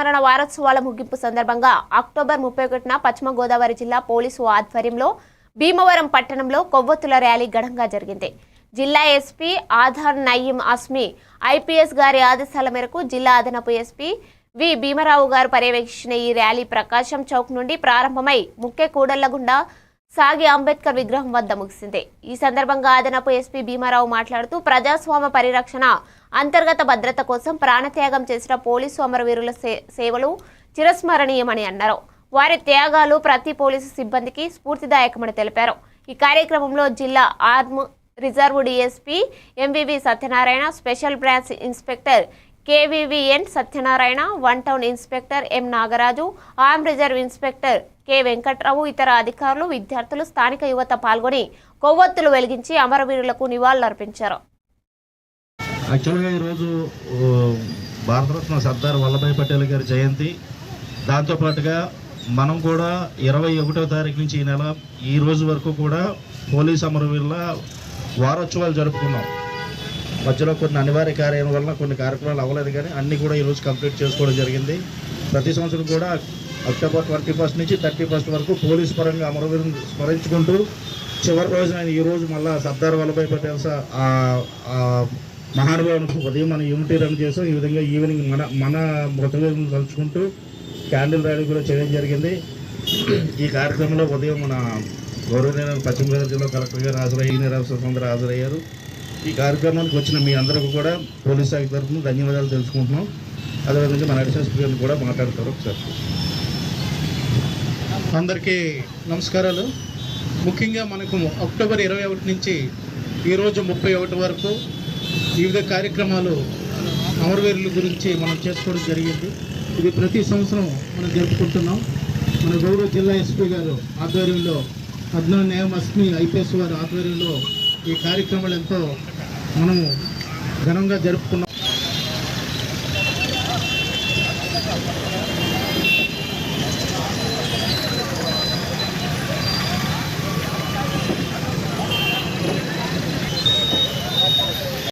సంస్మరణ వారోత్సవాల ముగింపు సందర్భంగా అక్టోబర్ ముప్పై ఒకటిన పశ్చిమ గోదావరి జిల్లా పోలీసు ఆధ్వర్యంలో భీమవరం పట్టణంలో కొవ్వొత్తుల ర్యాలీ ఘనంగా జరిగింది. జిల్లా ఎస్పీ ఆధార్ నయీం అస్మి ఐపీఎస్ గారి ఆదేశాల మేరకు జిల్లా అదనపు ఎస్పీ వి భీమరావు గారు పర్యవేక్షించిన ఈ ర్యాలీ ప్రకాశం చౌక్ నుండి ప్రారంభమై ముఖ్య కూడళ్ళగుండా సాగి అంబేద్కర్ విగ్రహం వద్ద ముగిసింది. ఈ సందర్భంగా అదనపు ఎస్పీ భీమారావు మాట్లాడుతూ ప్రజాస్వామ్య పరిరక్షణ అంతర్గత భద్రత కోసం ప్రాణత్యాగం చేసిన పోలీసు అమరవీరుల సే- సేవలు చిరస్మరణీయమని అన్నారు. వారి త్యాగాలు ప్రతి పోలీసు సిబ్బందికి స్ఫూర్తిదాయకమని తెలిపారు. ఈ కార్యక్రమంలో జిల్లా arm reserve DSP MVV Satyanarayana special branch inspector KVVN Satyanarayana one town inspector M Nagaraju arm reserve inspector K. Venkatrao ఇతర అధికారులు విద్యార్థులు స్థానిక యువత పాల్గొని కొవ్వొత్తులు వెలిగించి అమరవీరులకు నివాళులర్పించారు. యాక్చువల్గా ఈరోజు భారతరత్న సర్దార్ వల్లభాయ్ పటేల్ గారి జయంతి. దాంతోపాటుగా మనం కూడా ఇరవై ఒకటో తారీఖు నుంచి ఈ నెల ఈ రోజు వరకు కూడా పోలీస్ అమరవీరుల వారోత్సవాలు జరుపుకున్నాం. మధ్యలో కొన్ని అనివార్య కార్యాల వలన కొన్ని కార్యక్రమాలు అవ్వలేదు కానీ అన్నీ కూడా ఈరోజు కంప్లీట్ చేసుకోవడం జరిగింది. ప్రతి సంవత్సరం కూడా అక్టోబర్ ట్వంటీ ఫస్ట్ నుంచి థర్టీ ఫస్ట్ వరకు పోలీస్ పరంగా అమరవీరుని స్మరించుకుంటూ చివరి రోజున ఈ రోజు మళ్ళా సర్దార్ వల్లభాయ్ పటేల్ సా- మహానుభావునికి ఉదయం మనం యూనిటీ రన్ చేసాం. ఈ విధంగా ఈవినింగ్ మన మన మృతదేహం తలుచుకుంటూ క్యాండిల్ ర్యాలీ కూడా చేయడం జరిగింది. ఈ కార్యక్రమంలో ఉదయం మన గౌరవనీయ పశ్చిమ గోదావరి జిల్లా కలెక్టర్ గారు హాజరయ్యి సీనియర్ అందరూ హాజరయ్యారు. ఈ కార్యక్రమానికి వచ్చిన మీ అందరికీ కూడా పోలీస్ శాఖ తరఫున ధన్యవాదాలు తెలుసుకుంటున్నాం. అదేవిధంగా మన అడిషనల్ స్పీకర్ కూడా మాట్లాడతారు ఒకసారి. అందరికీ నమస్కారాలు. ముఖ్యంగా మనకు అక్టోబర్ ఇరవై ఒకటి నుంచి ఈరోజు ముప్పై ఒకటి వరకు వివిధ కార్యక్రమాలు అమరవీరుల గురించి మనం చేసుకోవడం జరిగింది. ఇది ప్రతి సంవత్సరం మనం జరుపుకుంటున్నాం. మన గౌరవ జిల్లా ఎస్పీ గారు ఆధ్వర్యంలో అద్నా న్యాయం ఐపీఎస్ వారి ఆధ్వర్యంలో ఈ కార్యక్రమాలు ఎంతో మనము ఘనంగా జరుపుకున్నాం.